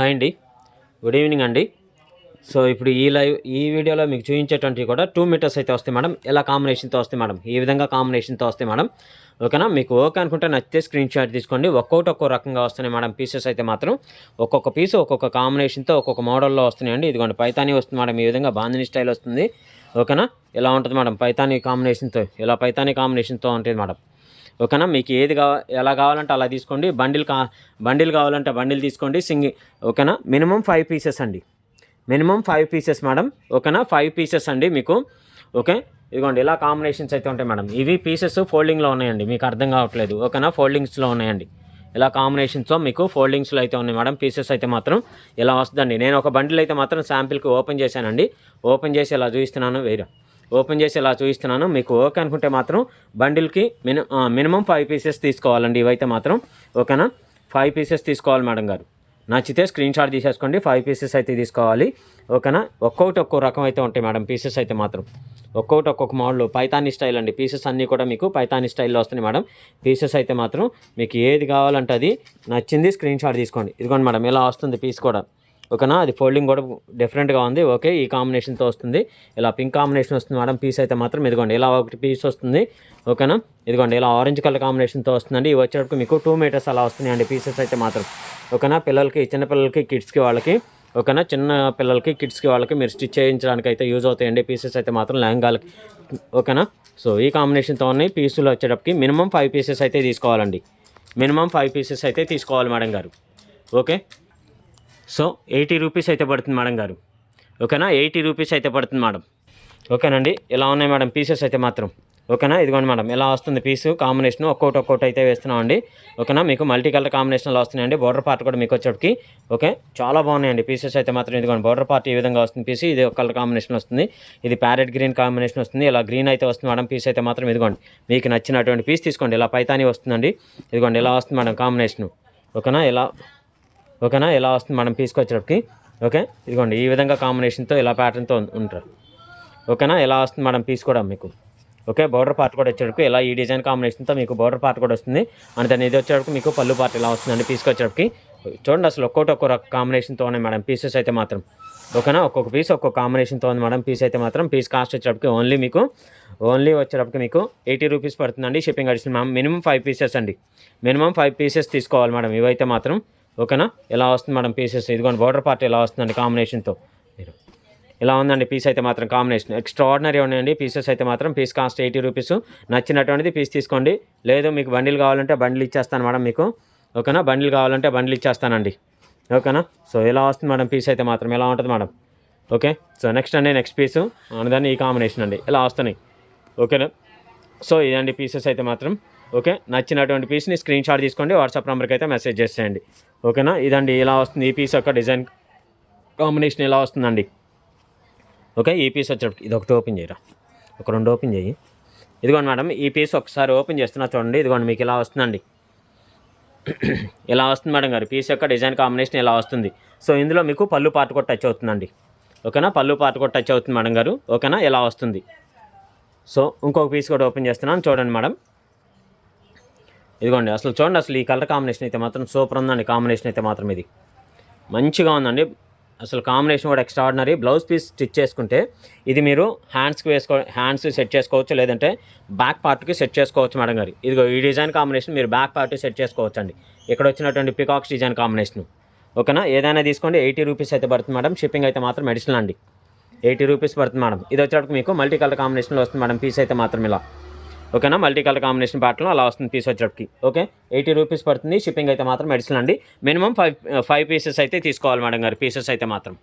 Hi అండి. Good evening అండి. So ఇప్పుడు ఈ లైవ్ ఈ వీడియోలో మీకు చూపించేటువంటివి కూడా టూ మీటర్స్ అయితే వస్తాయి మేడం. ఎలా కాంబినేషన్తో వస్తాయి మేడం? ఈ విధంగా కాంబినేషన్తో వస్తాయి మేడం? ఓకేనా? మీకు ఓకే అనుకుంటే నచ్చితే స్క్రీన్ షాట్ తీసుకోండి. ఒక్కొక్కటి ఒక్కో రకంగా వస్తున్నాయి మేడం పీసెస్ అయితే మాత్రం. ఒక్కొక్క పీస్ ఒక్కొక్క కాంబినేషన్తో ఒక్కొక్క మోడల్లో వస్తున్నాయండి. ఇదిగోండి పైతానీ వస్తుంది మేడం. ఈ విధంగా బాంధిని స్టైల్ వస్తుంది. ఓకేనా? ఇలా ఉంటుంది మేడం? పైతానీ కాంబినేషన్తో ఇలా పైతానీ కాంబినేషన్తో ఉంటుంది మేడం? ఓకేనా? మీకు ఏది కావ ఎలా కావాలంటే అలా తీసుకోండి. బండిల్ కా బండిల్ కావాలంటే బండిల్ తీసుకోండి. సింగి ఓకేనా? మినిమం ఫైవ్ పీసెస్ అండి. Minimum five pieces madam. ఓకేనా? ఫైవ్ పీసెస్ అండి మీకు. ఓకే? ఇదిగోండి ఇలా కాంబినేషన్స్ అయితే ఉంటాయి మేడం. ఇవి పీసెస్ ఫోల్డింగ్లో ఉన్నాయండి. మీకు అర్థం కావట్లేదు. ఓకేనా? ఫోల్డింగ్స్లో ఉన్నాయండి. ఇలా కాంబినేషన్స్తో మీకు ఫోల్డింగ్స్లో అయితే ఉన్నాయి మేడం. పీసెస్ అయితే మాత్రం ఇలా వస్తుందండి. నేను ఒక బండిల్ అయితే మాత్రం శాంపిల్కి ఓపెన్ చేశానండి. ఓపెన్ చేసి ఇలా చూపిస్తున్నాను. వేరే ఓపెన్ చేసి ఇలా చూపిస్తున్నాను మీకు ఓకే అనుకుంటే మాత్రం బండిల్కి మిని మినిమం ఫైవ్ పీసెస్ తీసుకోవాలండి ఇవైతే మాత్రం. ఓకేనా? ఫైవ్ పీసెస్ తీసుకోవాలి మేడం గారు. నచ్చితే స్క్రీన్ షాట్ తీసేసుకోండి. ఫైవ్ పీసెస్ అయితే తీసుకోవాలి. ఓకేనా? ఒక్కొక్కటి ఒక్కో రకం అయితే ఉంటాయి మేడం పీసెస్ అయితే మాత్రం. ఒక్కొక్కటి ఒక్కొక్క మోడల్. పైతాని స్టైల్ అండి. పీసెస్ అన్నీ కూడా మీకు పైతాని స్టైల్లో వస్తున్నాయి మేడం. పీసెస్ అయితే మాత్రం మీకు ఏది కావాలంటే అది నచ్చింది స్క్రీన్ షాట్ తీసుకోండి. ఇదిగోండి మేడం ఇలా వస్తుంది పీస్ కూడా. ఓకేనా? అది ఫోల్డింగ్ కూడా డిఫరెంట్గా ఉంది. ఓకే ఈ కాంబినేషన్తో వస్తుంది. ఇలా పింక్ కాంబినేషన్ వస్తుంది మేడం. పీస్ అయితే మాత్రం ఇదిగోండి ఇలా ఒకటి పీస్ వస్తుంది. ఓకేనా? ఇదిగోండి ఇలా ఆరెంజ్ కలర్ కాంబినేషన్తో వస్తుందండి. ఇవి వచ్చేటప్పుడు మీకు టూ మీటర్స్ అలా వస్తున్నాయండి పీసెస్ అయితే మాత్రం. ఓకేనా? పిల్లలకి చిన్న పిల్లలకి కిడ్స్కి వాళ్ళకి. ఓకేనా? చిన్న పిల్లలకి కిడ్స్కి వాళ్ళకి మీరు స్టిచ్ చేయించడానికి అయితే యూజ్ అవుతాయండి. పీసెస్ అయితే మాత్రం లెహంగాలకి. ఓకేనా? సో ఈ కాంబినేషన్తో ఉన్నాయి. పీసులు వచ్చేటప్పటికి మినిమం ఫైవ్ పీసెస్ అయితే తీసుకోవాలండి. మినిమం ఫైవ్ పీసెస్ అయితే తీసుకోవాలి మేడం గారు. ఓకే? సో ఎయిటీ రూపీస్ అయితే పడుతుంది మేడం గారు. ఓకేనా? ఎయిటీ రూపీస్ అయితే పడుతుంది మేడం. ఓకేనండి? ఇలా ఉన్నాయి మేడం పీసెస్ అయితే మాత్రం. ఓకేనా? ఇదిగోండి మేడం ఇలా వస్తుంది పీసు? కాంబినేషన్ ఒక్కోటి ఒక్కోటి అయితే వేస్తున్నామండి. ఓకేనా? మీకు మల్టీ కలర్ కాంబినేషన్లో వస్తున్నాయండి. బోర్డర్ పార్ట్ కూడా మీకు వచ్చేటికి ఓకే? చాలా బాగున్నాయండి పీసెస్ అయితే మాత్రం. ఇదిగోండి బోర్డర్ పార్ట్ ఈ విధంగా వస్తుంది పీస్. ఇది ఒక కలర్ కాంబినేషన్ వస్తుంది. ఇది ప్యారెట్ గ్రీన్ కాంబినేషన్ వస్తుంది. ఇలా గ్రీన్ అయితే వస్తుంది మేడం పీస్ అయితే మాత్రం. ఇదిగోండి మీకు నచ్చినటువంటి పీస్ తీసుకోండి. ఇలా పైతాని వస్తుందండి. ఇదిగోండి ఇలా వస్తుంది మేడం కాంబినేషన్. ఓకేనా? ఇలా ఓకేనా? ఇలా వస్తుంది? మనం తీసుకొచ్చేటప్పటికి ఓకే? ఇదిగోండి ఈ విధంగా కాంబినేషన్తో ఇలా ప్యాటర్న్తో ఉంటారు. ఓకేనా? ఇలా వస్తుంది? మేడం పీస్ కూడా మీకు. ఓకే? బోర్డర్ పార్ట్ కూడా వచ్చేటప్పుడు ఇలా ఈ డిజైన్ కాంబినేషన్తో మీకు బోర్డర్ పార్ట్ కూడా వస్తుంది. అండ్ దాని ఇది వచ్చేటప్పుడు మీకు పళ్ళు పార్ట్ ఇలా వస్తుందండి తీసుకొచ్చేటప్పటికి చూడండి అసలు ఒక్కొక్కటి ఒక్కొక్క కాంబినేషన్తో ఉన్నాయి మేడం పీసెస్ అయితే మాత్రం. ఓకేనా? ఒక్కొక్క పీస్ ఒక్కొక్క కాంబినేషన్తో ఉంది మేడం పీస్ అయితే మాత్రం పీస్ కాస్ట్ వచ్చేటప్పటికి ఓన్లీ మీకు ఓన్లీ వచ్చేటప్పటికి మీకు ఎయిటీ రూపీస్ పడుతుందండి. Shipping addition ma'am minimum five pieces అండి. మినిమం ఫైవ్ పీసెస్ తీసుకోవాలి మేడం ఇవైతే మాత్రం ఓకేనా? ఇలా వస్తుంది మేడం పీసెస్ ఇదిగోండి బోర్డర్ పార్ట్ ఇలా వస్తుందండి కాంబినేషన్తో మీరు. ఇలా ఉందండి పీస్ అయితే మాత్రం కాంబినేషన్ ఎక్స్ట్రాడినరీ ఉన్నాయండి. పీసెస్ అయితే మాత్రం పీస్ కాస్ట్ ఎయిటీ రూపీస్ నచ్చినటువంటిది పీస్ తీసుకోండి. లేదు మీకు బండిల్ కావాలంటే బండిల్ ఇచ్చేస్తాను మేడం మీకు. ఓకేనా? బండిల్ కావాలంటే బండిల్ ఇచ్చేస్తానండి. ఓకేనా? సో ఇలా వస్తుంది మేడం పీస్ అయితే మాత్రం? ఎలా ఉంటుంది మేడం? ఓకే? సో నెక్స్ట్ అండి నెక్స్ట్ పీసు అనదాన్ని ఈ కాంబినేషన్ అండి. ఇలా వస్తున్నాయి? ఓకేనా? సో ఇదండి పీసెస్ అయితే మాత్రం. ఓకే? నచ్చినటువంటి పీస్ని స్క్రీన్ షాట్ తీసుకోండి. వాట్సాప్ నెంబర్కి అయితే మెసేజ్ చేసేయండి. ఓకేనా? ఇదండి ఇలా వస్తుంది. ఈ పీస్ యొక్క డిజైన్ కాంబినేషన్ ఇలా వస్తుందండి? ఓకే ఈ పీస్ వచ్చేటప్పుడు ఇది ఒకటి ఓపెన్ చేయరా? ఒక రెండు ఓపెన్ చేయి. ఇదిగోండి మేడం ఈ పీస్ ఒకసారి ఓపెన్ చేస్తున్నా చూడండి. ఇదిగోండి మీకు ఇలా వస్తుందండి. ఇలా వస్తుంది మేడం గారు. పీస్ యొక్క డిజైన్ కాంబినేషన్ ఇలా వస్తుంది? సో ఇందులో మీకు పళ్ళు పార్ట్ కూడా టచ్ అవుతుందండి. ఓకేనా? పళ్ళు పార్ట్ కూడా టచ్ అవుతుంది మేడం గారు. ఓకేనా? ఇలా వస్తుంది? సో ఇంకొక పీస్ కూడా ఓపెన్ చేస్తున్నాను. చూడండి మేడం. ఇదిగోండి అసలు చూడండి అసలు ఈ కలర్ కాంబినేషన్ అయితే మాత్రం సూపర్ ఉందండి. కాంబినేషన్ అయితే మాత్రం ఇది. మంచిగా ఉందండి. అసలు కాంబినేషన్ కూడా ఎక్స్ట్రాడినరీ. బ్లౌజ్ పీస్ స్టిచ్ చేసుకుంటే ఇది మీరు హ్యాండ్స్కి వేసుకో హ్యాండ్స్ సెట్ చేసుకోవచ్చు లేదంటే బ్యాక్ పార్ట్కి సెట్ చేసుకోవచ్చు మేడం గారు. ఇదిగో ఈ డిజైన్ కాంబినేషన్ మీరు బ్యాక్ పార్ట్ సెట్ చేసుకోవచ్చు అండి ఇక్కడ వచ్చినటువంటి పికాక్స్ డిజైన్ కాంబినేషన్. ఓకేనా? ఏదైనా తీసుకోండి ఎయిటీ రూపీస్ అయితే పడుతుంది మేడం. షిప్పింగ్ అయితే మాత్రం మెడిసిన్ అండి. ఎయిటీ రూపీస్ పడుతుంది మేడం. ఇది వచ్చేటప్పుడు మీకు మల్టీ కలర్ కాంబినేషన్లో వస్తుంది మేడం పీస్ అయితే మాత్రం ఇలా. ఓకేనా? మల్టీ కలర్ కాంబినేషన్ ప్యాటర్న్ అలా వస్తుంది పీస్ వచ్చేటప్పటికి ఓకే? ఎయిటీ రూపీస్ పడుతుంది. షిప్పింగ్ అయితే మాత్రం మెడిసిన్ అండి. మినిమం ఫైవ్ ఫైవ్ పీసెస్ అయితే తీసుకోవాలి మేడం గారు. పీసెస్ అయితే మాత్రం.